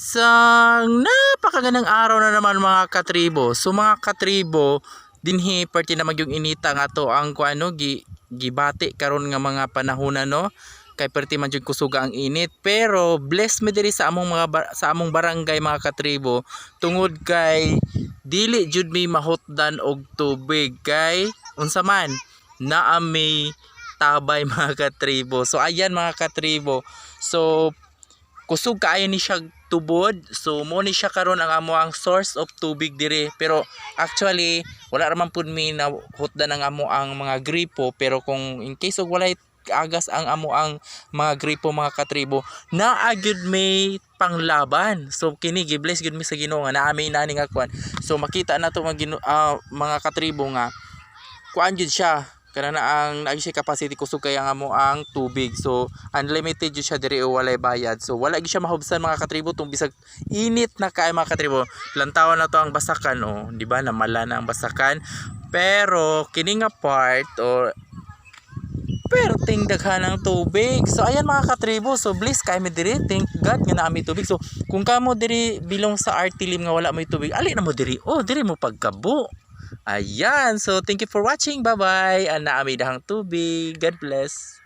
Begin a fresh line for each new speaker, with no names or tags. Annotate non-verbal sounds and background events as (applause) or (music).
Isang napakagandang araw na naman mga katribo. So mga katribo, dinhi perti naman yung inita nga to ang kuano gi gibati karon nga mga panahon na no? Kay perti man jud kusuga ang init. Pero bless me diri sa among mga sa among barangay mga katribo tungod kay dili jud mi mahutdan og tubig. Kay unsa man naa may tabay (laughs) mga katribo. So ayan mga katribo. So kusog kaayo ni siya tubod so mo ni siya karon ang amo ang source of tubig dire. Pero actually wala raman pud mi na hutdan ang amo ang mga gripo. Pero kung in case og walay agas ang amo ang mga gripo mga katribo naa gyud may panglaban. So kini gibless gyud mi sa Ginoo nga naa may nani nga kwan. So makita na to mga ah, mga katribo nga kuan gyud siya kana na ang naagi siya capacity kusog kay ang amo ang tubig so unlimited jud siya diri walay bayad so wala gyud siya mahubsan mga katribo tung bisag init na kay mga katribo lantawan na to ang basakan oh di ba namala na ang basakan pero kini nga part o perting daghan ng tubig. So ayan mga katribo, so bliss kay mi diri. Thank God nga naa mi tubig. So kung kamo diri bilong sa Artilim nga wala may tubig, ali na mo diri. Oh, diri mo pagkabo. Ayan. So thank you for watching. Bye-bye. Ana ami dahang tubig. God bless.